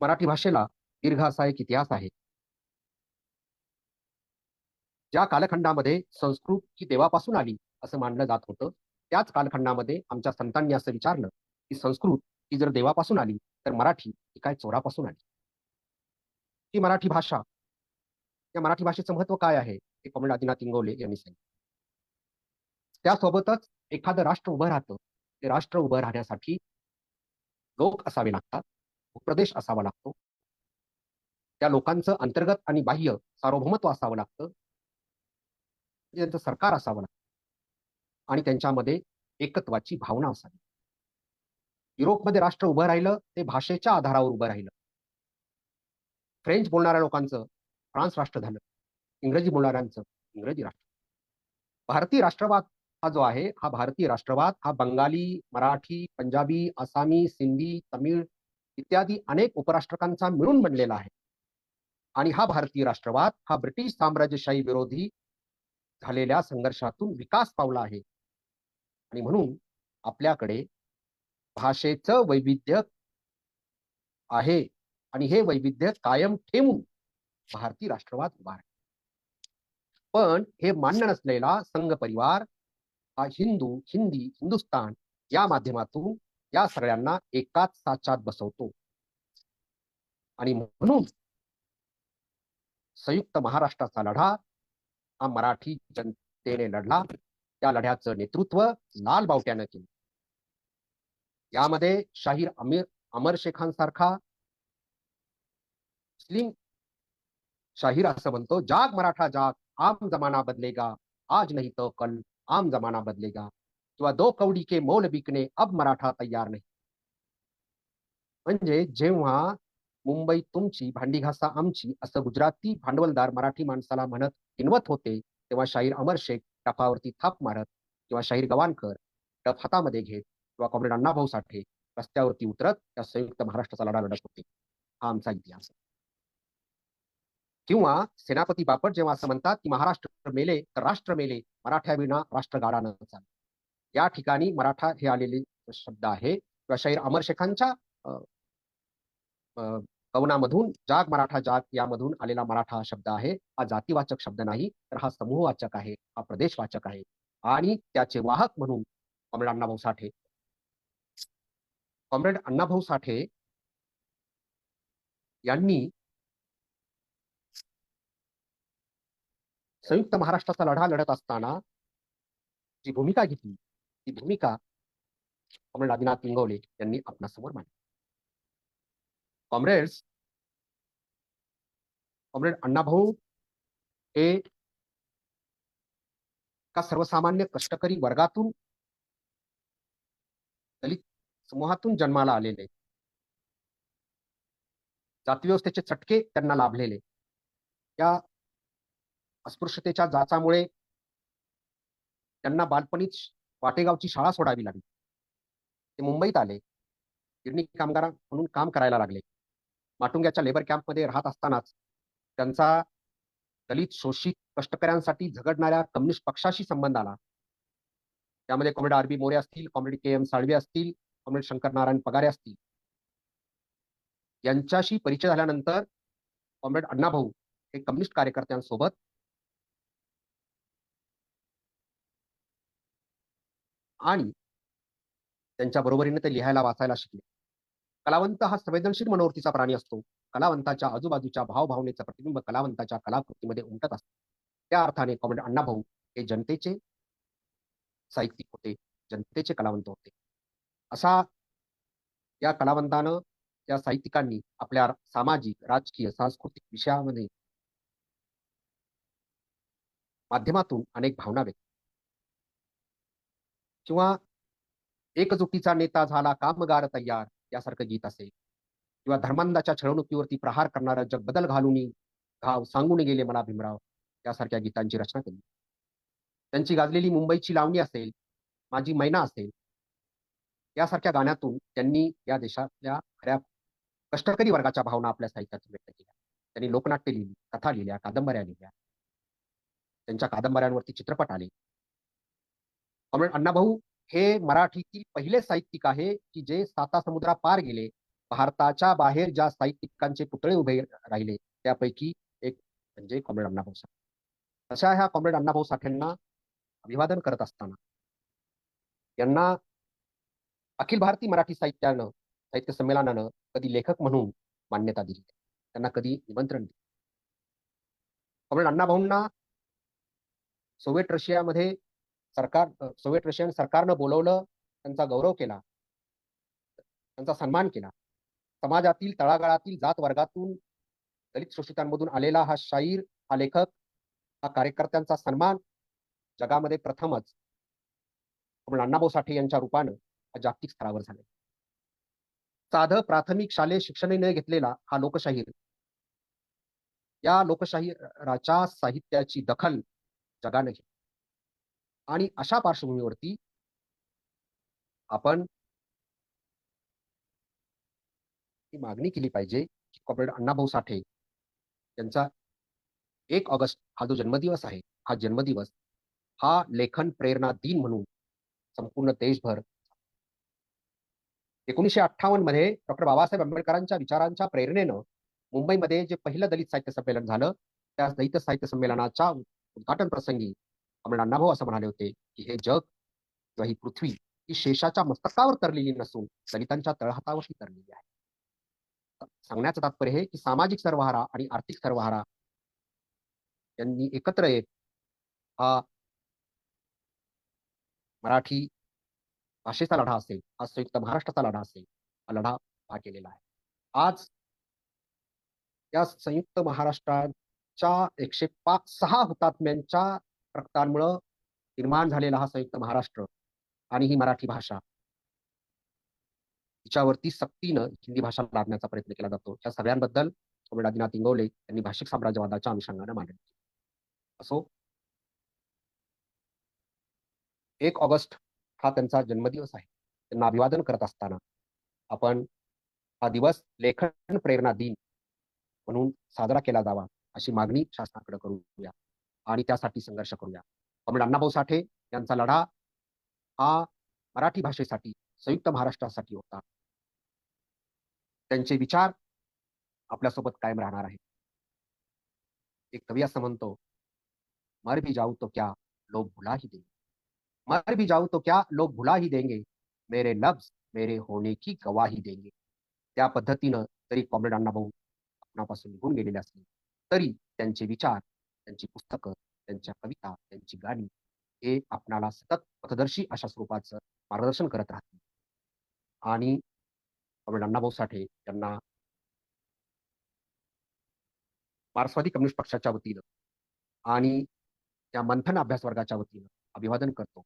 मराठी भाषेला दीर्घ असा एक इतिहास आहे. ज्या कालखंडामध्ये संस्कृत ही देवापासून आली असं मानलं जात होतं त्याच कालखंडामध्ये आमच्या संतांनी असं विचारलं की संस्कृत ही जर देवापासून आली तर मराठी ही काय चोरापासून आली? ही मराठी भाषा या मराठी भाषेचं महत्त्व काय आहे? हे कॉम्रेड आदिनाथ इंगवले यांनी सांगितलं. त्यासोबतच एखादं राष्ट्र उभं राहतं ते राष्ट्र उभं राहण्यासाठी लोक असावे लागतात. प्रदेश असावा लागतो. त्या लोकांचं अंतर्गत आणि बाह्य सार्वभौमत्व असावं लागतं. त्यांचं सरकार असावं लागतं. आणि त्यांच्यामध्ये एकत्वाची भावना असावी. युरोपमध्ये राष्ट्र उभं राहिलं ते भाषेच्या आधारावर उभं राहिलं. फ्रेंच बोलणाऱ्या लोकांचं फ्रान्स राष्ट्र झालं. इंग्रजी बोलणाऱ्यांचं इंग्रजी राष्ट्र. भारतीय राष्ट्रवाद हा जो आहे हा भारतीय राष्ट्रवाद हा बंगाली मराठी पंजाबी आसामी सिंधी तमिळ इत्यादी अनेक उपराष्ट्रकांचा मिळून बनलेला आहे. आणि हा भारतीय राष्ट्रवाद हा ब्रिटिश साम्राज्यशाही विरोधी झालेल्या संघर्षातून विकास पावला आहे. आणि म्हणून आपल्याकडे भाषेचं वैविध्य आहे आणि हे वैविध्य कायम ठेवून भारतीय राष्ट्रवाद उभा आहे पण हे मान्य नसलेला संघ परिवार हा हिंदू हिंदी हिंदुस्तान या माध्यमातून या सगळ्यांना एकाच साच्यात बसवतो. आणि म्हणून संयुक्त महाराष्ट्राचा लढा हा मराठी जनतेने लढला. त्या लढ्याचं नेतृत्व लाल बावट्यानं केलं. यामध्ये शाहीर अमीर अमर शेखांसारखा मुस्लिम शाहीर असं म्हणतो जाग मराठा जाग आम जमाना बदलेगा आज नाही तो कल आम जमाना बदलेगा. किंवा दो कवडी के मोल बिकणे अब मराठा तयार नाही. म्हणजे जेव्हा मुंबई तुमची भांडी घासा आमची असं गुजराती भांडवलदार मराठी माणसाला म्हणत हिनवत होते तेव्हा शाहीर अमर शेख टपावरती थाप मारत किंवा शाहीर गवानकर टप हातामध्ये घेत किंवा कॉम्रेड अण्णाभाऊ साठे रस्त्यावरती उतरत त्या संयुक्त महाराष्ट्राचा लढा लढत होते. हा आमचा इतिहास. किंवा सेनापती बापट जेव्हा असं म्हणतात की महाराष्ट्र मेले तर राष्ट्र मेले मराठ्या विना राष्ट्र गाडा न चाल. या ठिकाणी मराठा हे आलेले शब्द आहे. किंवा शाहीर अमर शेखांच्या कवनामधून जाग मराठा जाग यामधून आलेला मराठा हा शब्द आहे. हा जातीवाचक शब्द नाही तर हा समूहवाचक आहे हा प्रदेशवाचक आहे. आणि त्याचे वाहक म्हणून कॉम्रेड अण्णाभाऊ साठे कॉम्रेड अण्णाभाऊ साठे यांनी संयुक्त महाराष्ट्राचा लढा लढत असताना जी भूमिका घेतली ती भूमिका कॉम्रेड आदिनाथ इंगवले यांनी आपणासमोर मांडली. कॉम्रेड्स कॉम्रेड अण्णाभाऊ हे का सर्वसामान्य कष्टकरी वर्गातून दलित समूहातून जन्माला आलेले. जातीव्यवस्थेचे चटके त्यांना लाभलेले. या अस्पृश्यतेच्या जाचामुळे त्यांना बालपणीच वाटेगावची शाळा सोडावी लागली. ते मुंबईत आले. गिरणी कामगार म्हणून काम करायला लागले. माटुंग्याच्या लेबर कॅम्पमध्ये राहत असतानाच त्यांचा दलित शोषित कष्टकऱ्यांसाठी झगडणाऱ्या कम्युनिस्ट पक्षाशी संबंध आला. त्यामध्ये कॉम्रेड आर बी मोरे असतील कॉम्रेड के एम साळवे असतील कॉम्रेड शंकर नारायण पगारे असतील. यांच्याशी परिचय झाल्यानंतर कॉम्रेड अण्णाभाऊ हे कम्युनिस्ट कार्यकर्त्यांसोबत आणि त्यांच्या बरोबरीने ते लिहायला वाचायला शिकले. कलावंत हा संवेदनशील मनोवृत्तीचा प्राणी असतो. कलावंताच्या आजूबाजूच्या भावभावनेचं प्रतिबिंब कलावंताच्या कलाकृतीमध्ये उमटत असते. त्या अर्थाने कॉम्रेड अण्णाभाऊ हे जनतेचे साहित्यिक होते जनतेचे कलावंत होते. असा या कलावंतानं त्या साहित्यिकांनी आपल्या सामाजिक राजकीय सांस्कृतिक विषयामध्ये माध्यमातून अनेक भावना व्यक्त किंवा एकजुटीचा नेता झाला कामगार तयार यासारखं गीत असेल किंवा धर्मांधाच्या छळवणुकीवरती प्रहार करणारा जग बदल घालून घाव सांगून गेले मला भीमराव यासारख्या गीतांची रचना केली. त्यांची गाजलेली मुंबईची लावणी असेल माझी मैना असेल यासारख्या गाण्यातून त्यांनी या देशातल्या खऱ्या कष्टकरी वर्गाच्या भावना आपल्या साहित्यातून व्यक्त केल्या. त्यांनी लोकनाट्य लिहिली कथा लिहिल्या कादंबऱ्या लिहिल्या. त्यांच्या कादंबऱ्यांवरती चित्रपट आले. कॉम्रेड अण्णाभाऊ हे मराठीतील पहिले साहित्यिक आहे की जे साता समुद्रा पार गेले. भारताच्या बाहेर ज्या साहित्यिकांचे पुतळे उभे राहिले त्यापैकी एक म्हणजे कॉम्रेड अण्णाभाऊ साठे. अशा ह्या कॉम्रेड अण्णाभाऊ साठेंना अभिवादन करत असताना यांना अखिल भारतीय मराठी साहित्यानं साहित्य संमेलनानं कधी लेखक म्हणून मान्यता दिली त्यांना कधी निमंत्रण दिले कॉम्रेड अण्णाभाऊंना सोव्हिएट रशियामध्ये सरकार सोव्हिएट रशियन सरकारनं बोलवलं त्यांचा गौरव केला. त्यांचा सन्मान केला. समाजातील तळागाळातील जात वर्गातून दलित शोषितांमधून आलेला हा शाहीर हा लेखक हा कार्यकर्त्यांचा सन्मान जगामध्ये प्रथमच आपण अण्णाभाऊ साठे यांच्या रूपानं हा जागतिक स्तरावर झाले. साधं प्राथमिक शालेय शिक्षण न घेतलेला हा लोकशाहीर. या लोकशाहीराच्या साहित्याची दखल जगाने घेतली. आणि अशा पार्श्वभूमीवरती आपण ही मागणी केली पाहिजे की कॉम्रेड अण्णाभाऊ साठे यांचा एक ऑगस्ट हा जो जन्मदिवस आहे हा जन्मदिवस हा लेखन प्रेरणा दिन म्हणून संपूर्ण देशभर एकोणीसशे अठ्ठावन्नमध्ये डॉक्टर बाबासाहेब आंबेडकरांच्या विचारांच्या प्रेरणेनं मुंबईमध्ये जे पहिलं दलित साहित्य संमेलन झालं त्या दलित साहित्य संमेलनाच्या उद्घाटन प्रसंगी आपण अण्णाभाऊ असं म्हणाले होते की हे जग किंवा ही पृथ्वी ही शेषाच्या मस्तकावर तरलेली नसून दलितांच्या तळहातावरही तरलेली आहे. सांगण्याचं तात्पर्य हे की सामाजिक सर्वहारा आणि आर्थिक सर्वहारा यांनी एकत्र येत हा मराठी भाषेचा लढा असेल हा संयुक्त महाराष्ट्राचा लढा असेल हा लढा हा केलेला आहे. आज या संयुक्त महाराष्ट्राच्या एकशे पाच सहा हुतात्म्यांच्या रक्तांमुळं निर्माण झालेला हा संयुक्त महाराष्ट्र आणि ही मराठी भाषा. तिच्यावरती सक्तीनं हिंदी भाषा लादण्याचा प्रयत्न केला जातो. या सगळ्यांबद्दल कॉम्रेड आदिनाथ इंगवले यांनी भाषिक साम्राज्यवादाच्या अनुषंगाने मांडणी असो एक ऑगस्ट हा त्यांचा जन्मदिवस आहे. त्यांना अभिवादन करत असताना आपण हा दिवस लेखन प्रेरणा दिन म्हणून साजरा केला जावा अशी मागणी शासनाकडे करूया. संघर्ष करूया. कॉम्रेड अण्णाभाऊ साठे लढा हा मराठी भाषेसाठी, संयुक्त महाराष्ट्रासाठी होता. विचार आपल्यासोबत कायम राहणार आहेत. एक कवी असं मर भी जाऊ तो क्या लोग भुला ही देंगे. मर भी जाऊ तो क्या लोग भुला ही देंगे? मेरे लफ्ज मेरे होने की गवाही देंगे. पद्धतीनं तरी कॉम्रेड अण्णाभाऊ आपणापासून निघून गेलेले असले तरी विचार त्यांची पुस्तकं त्यांच्या कविता त्यांची गाणी हे आपणाला सतत पथदर्शी अशा स्वरूपाचं मार्गदर्शन करत राहतील आणि अण्णाभाऊ साठे यांना मार्क्सवादी कम्युनिस्ट पक्षाच्या वतीनं आणि त्या मंथन अभ्यास वर्गाच्या वतीनं अभिवादन करतो.